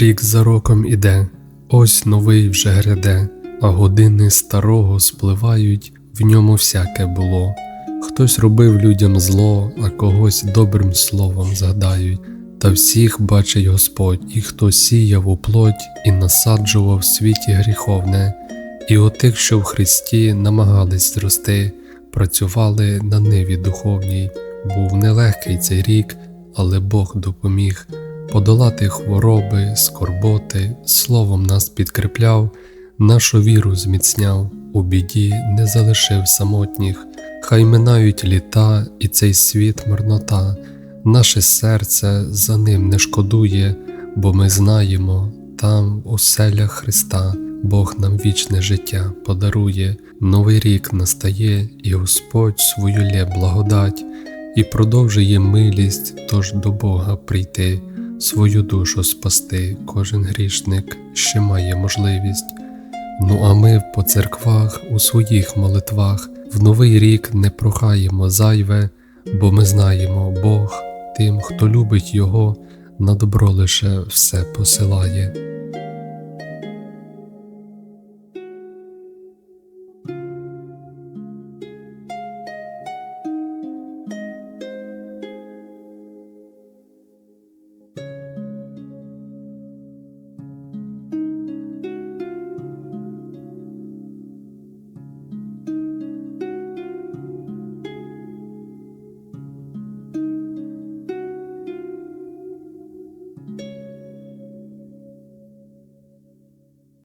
Рік за роком іде, ось новий вже гряде, а години старого спливають, в ньому всяке було. Хтось робив людям зло, а когось добрим словом згадають. Та всіх бачить Господь, і хто сіяв у плоть і насаджував в світі гріховне, і отих, що в Христі намагались зрости, працювали на ниві духовній. Був нелегкий цей рік, але Бог допоміг подолати хвороби, скорботи, словом нас підкріпляв, нашу віру зміцняв, у біді не залишив самотніх, хай минають літа і цей світ марнота, наше серце за ним не шкодує, бо ми знаємо, там, у селях Христа, Бог нам вічне життя подарує, новий рік настає, і Господь свою лє благодать, і продовжує милість, тож до Бога прийти свою душу спасти, кожен грішник ще має можливість. Ну а ми по церквах у своїх молитвах в новий рік не прохаємо зайве, бо ми знаємо, Бог тим, хто любить Його, на добро лише все посилає.